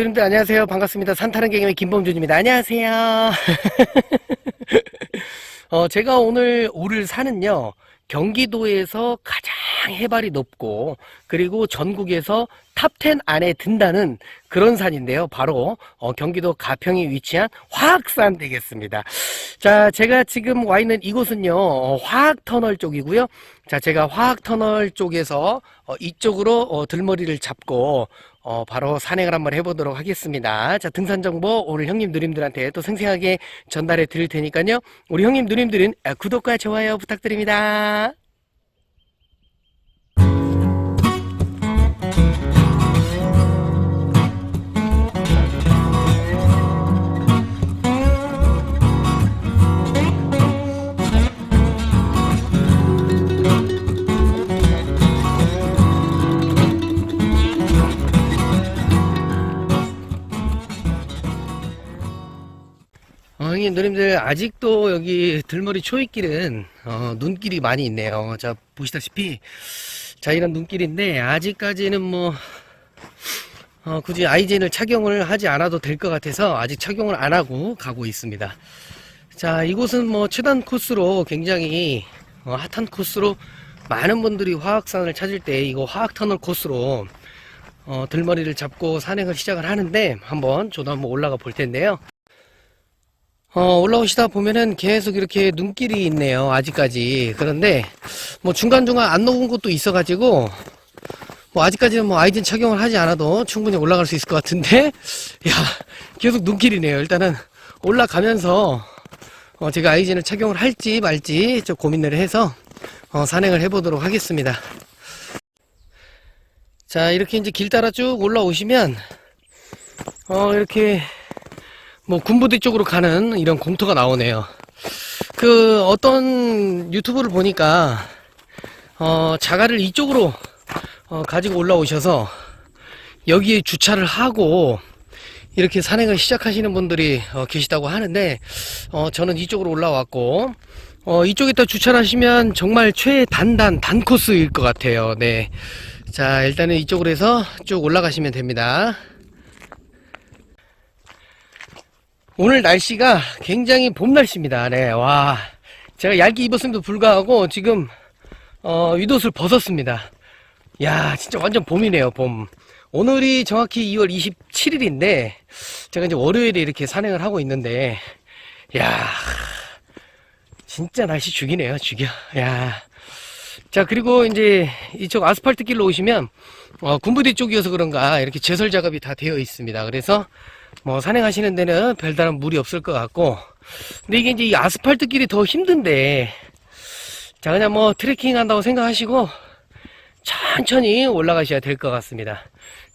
누님들 안녕하세요. 반갑습니다. 산타는 개그맨 김범준입니다. 안녕하세요. 어, 제가 오늘 오를 산은요, 경기도에서 가장 해발이 높고, 그리고 전국에서 탑10 안에 든다는 그런 산인데요. 바로, 어, 경기도 가평에 위치한 화학산 되겠습니다. 자, 제가 지금 와 있는 이곳은요, 어, 화학터널 쪽이고요. 자, 제가 화학터널 쪽에서, 어, 이쪽으로, 어, 들머리를 잡고, 어, 바로 산행을 한번 해보도록 하겠습니다. 자, 등산 정보 오늘 형님 누님들한테 또 생생하게 전달해 드릴 테니까요. 우리 형님 누님들은 아, 구독과 좋아요 부탁드립니다. 형님 누님들 아직도 여기 들머리 초입길은 어, 눈길이 많이 있네요. 자 보시다시피 자 이런 눈길인데 아직까지는 뭐 어, 굳이 아이젠을 착용을 하지 않아도 될 것 같아서 아직 착용을 안 하고 가고 있습니다. 자 이곳은 뭐 최단 코스로 굉장히 어, 핫한 코스로 많은 분들이 화학산을 찾을 때 이거 화학터널 코스로 어, 들머리를 잡고 산행을 시작을 하는데 한번 저도 한번 올라가 볼 텐데요. 어, 올라오시다 보면은 계속 이렇게 눈길이 있네요. 아직까지. 그런데 뭐 중간중간 안 녹은 곳도 있어가지고 뭐 아직까지는 뭐 아이젠 착용을 하지 않아도 충분히 올라갈 수 있을 것 같은데 야 계속 눈길이네요. 일단은 올라가면서 어, 제가 아이젠을 착용을 할지 말지 좀 고민을 해서 어, 산행을 해보도록 하겠습니다. 자 이렇게 이제 길 따라 쭉 올라오시면 어 이렇게 뭐 군부대 쪽으로 가는 이런 공터가 나오네요. 그 어떤 유튜브를 보니까 어 자가를 이쪽으로 어, 가지고 올라오셔서 여기에 주차를 하고 이렇게 산행을 시작하시는 분들이 어, 계시다고 하는데 어, 저는 이쪽으로 올라왔고 어, 이쪽에다 주차를 하시면 정말 최단단 단코스일 것 같아요. 네. 자 일단은 이쪽으로 해서 쭉 올라가시면 됩니다. 오늘 날씨가 굉장히 봄 날씨입니다. 네, 와. 제가 얇게 입었음에도 불구하고 지금, 어, 윗옷을 벗었습니다. 야, 진짜 완전 봄이네요, 봄. 오늘이 정확히 2월 27일인데, 제가 이제 월요일에 이렇게 산행을 하고 있는데, 야 진짜 날씨 죽이네요, 죽여. 야 자, 그리고 이제 이쪽 아스팔트 길로 오시면, 어, 군부대 쪽이어서 그런가, 이렇게 제설 작업이 다 되어 있습니다. 그래서, 뭐 산행하시는 데는 별다른 무리 없을 것 같고. 근데 이게 이제 이 아스팔트 길이 더 힘든데. 자 그냥 뭐 트레킹 한다고 생각하시고 천천히 올라가셔야 될 것 같습니다.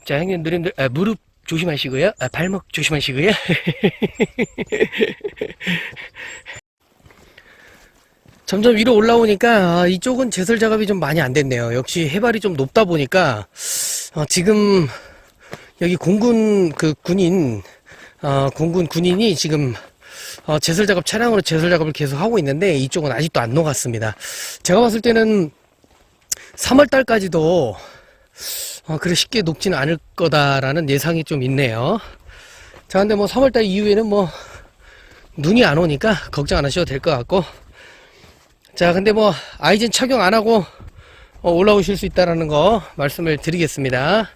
자 형님 누님들 아, 무릎 조심하시고요. 아, 발목 조심하시고요. 점점 위로 올라오니까 아, 이쪽은 제설 작업이 좀 많이 안 됐네요. 역시 해발이 좀 높다 보니까 어, 지금 여기 공군 그 군인 어, 공군 군인이 지금 어, 제설 작업 차량으로 제설 작업을 계속 하고 있는데 이쪽은 아직도 안 녹았습니다. 제가 봤을 때는 3월 달까지도 어, 그래 쉽게 녹지는 않을 거다라는 예상이 좀 있네요. 자, 근데 뭐 3월 달 이후에는 뭐 눈이 안 오니까 걱정 안 하셔도 될 것 같고 자, 근데 뭐 아이젠 착용 안 하고 어, 올라오실 수 있다라는 거 말씀을 드리겠습니다.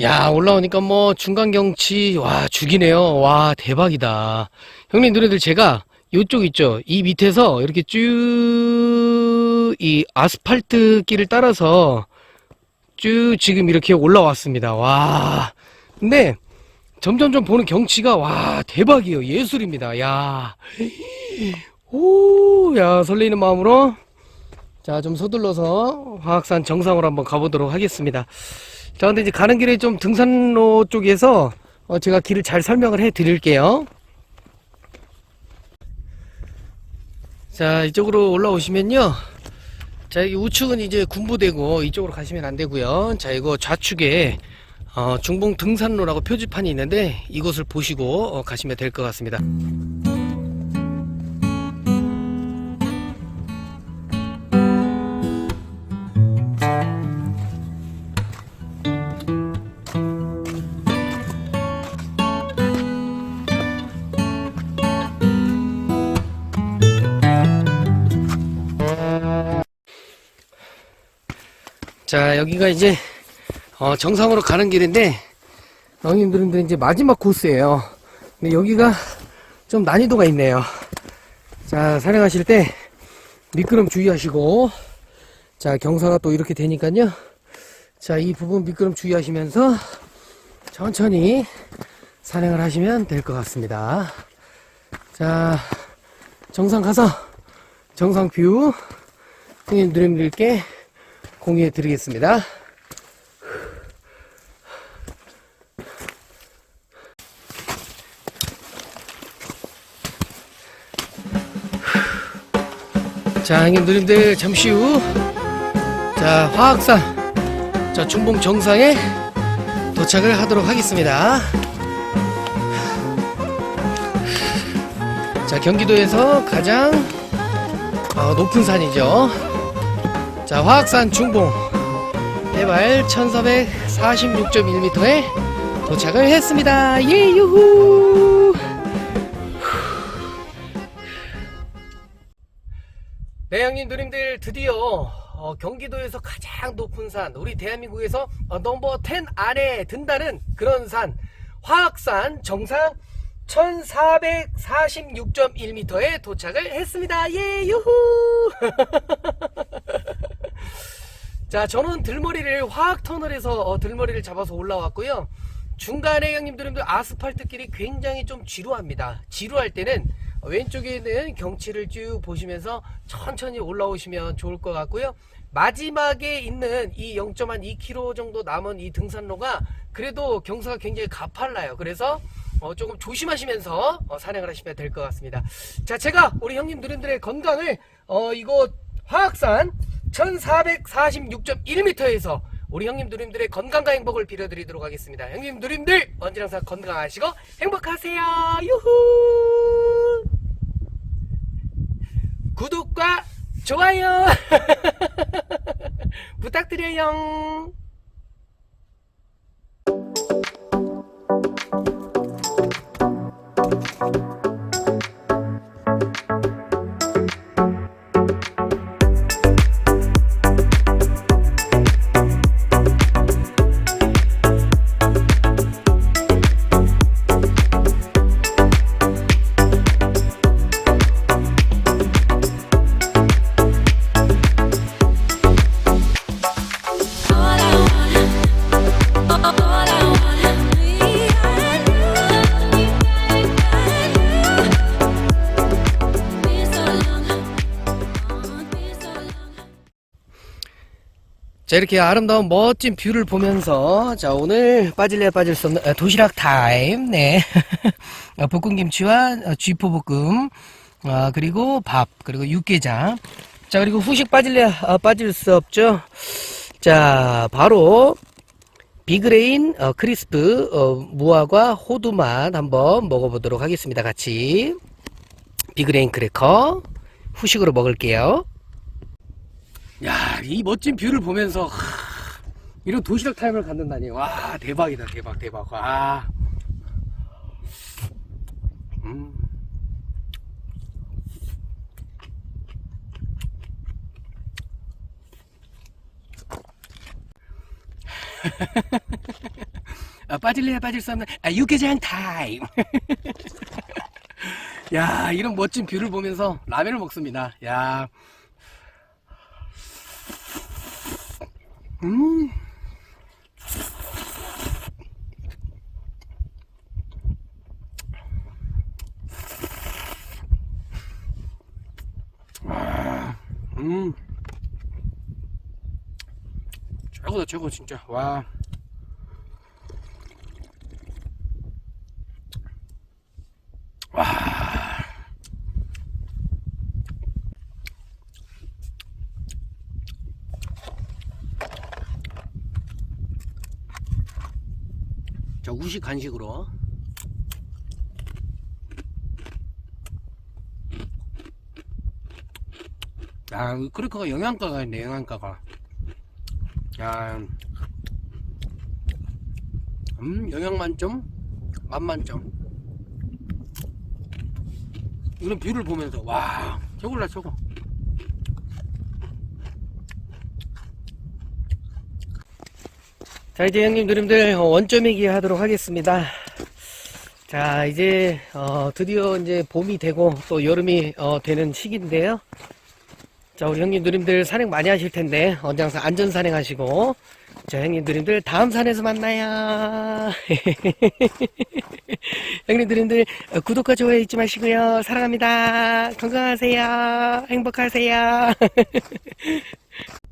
야, 올라오니까 뭐 중간 경치 와 죽이네요. 와 대박이다. 형님 누나들 제가 요쪽 있죠. 이 밑에서 이렇게 쭉 이 아스팔트 길을 따라서 쭉 지금 이렇게 올라왔습니다. 와. 근데 점점점 보는 경치가 와 대박이에요. 예술입니다. 야. 오, 야 설레이는 마음으로 자 좀 서둘러서 화학산 정상으로 한번 가보도록 하겠습니다. 자, 근데 이제 가는 길에 좀 등산로 쪽에서 어, 제가 길을 잘 설명을 해 드릴게요. 자, 이쪽으로 올라오시면요. 자, 여기 우측은 이제 군부대고 이쪽으로 가시면 안 되고요. 자, 이거 좌측에 어, 중봉 등산로라고 표지판이 있는데 이곳을 보시고 어, 가시면 될 것 같습니다. 자, 여기가 이제, 어, 정상으로 가는 길인데, 형님들은 이제 마지막 코스예요. 근데 여기가 좀 난이도가 있네요. 자, 산행하실 때 미끄럼 주의하시고, 자, 경사가 또 이렇게 되니까요. 자, 이 부분 미끄럼 주의하시면서 천천히 산행을 하시면 될 것 같습니다. 자, 정상 가서 정상 뷰 형님들께 공유해 드리겠습니다. 자, 형님 누님들 잠시 후, 자, 화학산, 자, 중봉 정상에 도착을 하도록 하겠습니다. 자, 경기도에서 가장 어, 높은 산이죠. 자, 화학산 중봉 해발 1446.1m에 도착을 했습니다. 예, 유후! 네, 형님, 누님들 드디어 어, 경기도에서 가장 높은 산, 우리 대한민국에서 어, 넘버 10 안에 든다는 그런 산, 화학산 정상 1446.1m에 도착을 했습니다. 예, 유후! 자, 저는 들머리를 화학터널에서 어, 들머리를 잡아서 올라왔고요. 중간에 형님들은 아스팔트 길이 굉장히 좀 지루합니다. 지루할 때는 왼쪽에 있는 경치를 쭉 보시면서 천천히 올라오시면 좋을 것 같고요. 마지막에 있는 이 0.2km 정도 남은 이 등산로가 그래도 경사가 굉장히 가팔라요. 그래서 어, 조금 조심하시면서 어, 산행을 하시면 될 것 같습니다. 자, 제가 우리 형님 누님들의 건강을 어, 이곳 화학산 1446.1m에서 우리 형님 누님들의 건강과 행복을 빌어드리도록 하겠습니다. 형님 누님들 언제나 항상 건강하시고 행복하세요. 유후. 구독과 좋아요 부탁드려요. 자 이렇게 아름다운 멋진 뷰를 보면서 자 오늘 빠질래야 빠질 수 없는 아, 도시락 타임. 네. 어, 볶음김치와 어, 쥐포 볶음. 아, 그리고 밥 그리고 육개장. 자 그리고 후식 빠질래야 아, 빠질 수 없죠. 자 바로 비그레인 어, 크리스프 어, 무화과 호두 맛 한번 먹어보도록 하겠습니다 같이. 비그레인 크래커 후식으로 먹을게요 야, 이 멋진 뷰를 보면서 하, 이런 도시락 타임을 갖는다니. 와, 대박이다. 대박, 대박. 와. 음. 아, 빠질래야 빠질 수 없는 아, 육개장 타임. 야, 이런 멋진 뷰를 보면서 라면을 먹습니다. 야. 음. 아, 음. 최고다, 최고, 진짜. 와. 와. 자, 우식 간식으로. 야, 이 크래커가 영양가가 있네, 영양가가. 야, 음, 영양 만점, 맛 만점. 이런 뷰를 보면서, 와, 최고다, 최고. 자, 이제 형님, 누님들, 어, 원점이기 하도록 하겠습니다. 자, 이제, 어, 드디어 이제 봄이 되고 또 여름이, 어, 되는 시기인데요. 자, 우리 형님, 누님들 산행 많이 하실 텐데, 언제 항상 안전 산행 하시고, 자, 형님, 누님들, 다음 산에서 만나요. 형님, 누님들, 어, 구독과 좋아요 잊지 마시고요. 사랑합니다. 건강하세요. 행복하세요.